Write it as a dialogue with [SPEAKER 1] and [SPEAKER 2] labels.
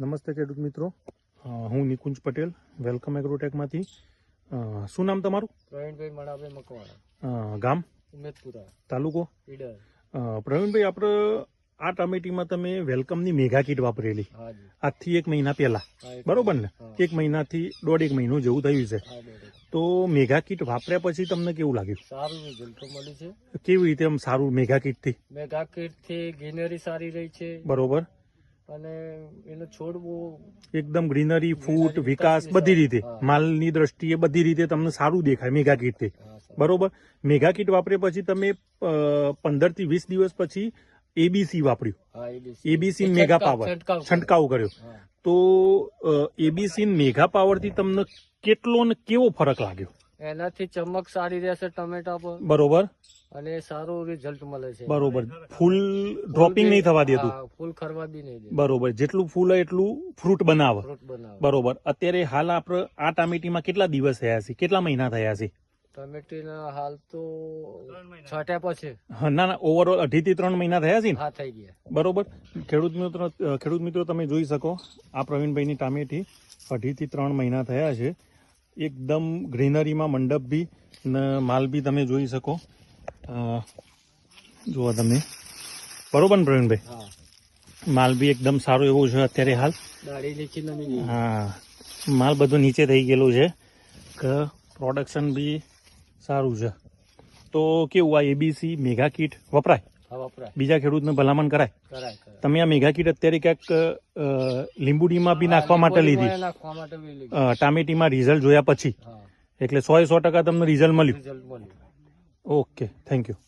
[SPEAKER 1] નમસ્તે ખેડૂત મિત્રો. હું નિકુંજ પટેલ વેલકમ એગ્રોટેકમાંથી. શું નામ તમારું?
[SPEAKER 2] પ્રવીણભાઈ મણાભાઈ મકવાણા.
[SPEAKER 1] ગામ?
[SPEAKER 2] ઉમેદપુરા.
[SPEAKER 1] તાલુકો?
[SPEAKER 2] ઈડર.
[SPEAKER 1] પ્રવીણભાઈ આપણે આ ટમેટીમાં તમે વેલકમની મેગા કીટ વાપરેલી. આજથી એક મહિના પહેલા. બરોબર ને? એક મહિનાથી દોઢ એક મહિનો જેવું થયું છે. તો મેગા કીટ વાપર્યા પછી તમને કેવું લાગ્યું?
[SPEAKER 2] સારું રિઝલ્ટ મળ્યું છે.
[SPEAKER 1] કેવી રીતે આમ સારું મેગા કીટથી?
[SPEAKER 2] મેગા કીટથી ગ્રીનરી સારી રહી છે.
[SPEAKER 1] બરોબર.
[SPEAKER 2] અને એનો છોડ બહુ
[SPEAKER 1] એકદમ ગ્રીનરી ફૂટ વિકાસ બધી રીતે. માલની દ્રષ્ટિએ બધી રીતે તમને સારું દેખાય મેગા કીટથી બરોબર? મેગા કીટ વાપરે પછી તમે પંદરથી વીસ દિવસ પછી એબીસી વાપર્યું. ABC mega power.
[SPEAKER 2] છંટકાવ કર્યો.
[SPEAKER 1] તો એબીસી મેગા પાવરથી તમને કેટલો ને કેવો ફરક લાગ્યો?
[SPEAKER 2] એનાથી ચમક સારી રહેશે ટમેટા પર.
[SPEAKER 1] બરોબર.
[SPEAKER 2] અને સારું રિઝલ્ટ મળે છે.
[SPEAKER 1] બરોબર. ફૂલ ડ્રોપિંગ નહીં થવા દેતું
[SPEAKER 2] ફૂલ ખરવા બી નહીં
[SPEAKER 1] બરોબર. જેટલું ફૂલ હોય એટલું ફ્રૂટ બનાવે. બરોબર. અત્યારે હાલ આપણે આ ટામેટીમાં કેટલા દિવસ થયા છે? કેટલા મહિના થયા છે?
[SPEAKER 2] ટમેટીના હાલ તો છઠ્યા પછી.
[SPEAKER 1] ના ના ઓવરઓલ અઢી થી ત્રણ મહિના થયા છે
[SPEAKER 2] હા થઈ ગયા.
[SPEAKER 1] બરોબર. ખેડૂત મિત્રો ખેડૂત મિત્રો તમે જોઈ શકો આ પ્રવીણભાઈની ટામેટી અઢીથી ત્રણ મહિના થયા છે. એકદમ ગ્રીનરીમાં મંડપ બી ને માલ બી તમે જોઈ શકો. જુઓ તમે. બરોબર ને પ્રવીણભાઈ? માલ બી એકદમ સારો એવો છે અત્યારે હાલ. હા. માલ બધો નીચે થઈ ગયેલું છે કે પ્રોડક્શન બી સારું છે. તો કેવું આ એબીસી મેગા કીટ વપરાય? બીજા ખેડૂતને ભલામણ કરાય. તમે આ મેગા કીટ અત્યારે ક્યાંક લીંબુડીમાં બી નાખવા માટે લીધી. ટામેટીમાં રિઝલ્ટ જોયા પછી. એટલે સો સો ટકા તમને
[SPEAKER 2] રિઝલ્ટ મળ્યું.
[SPEAKER 1] Okay thank you.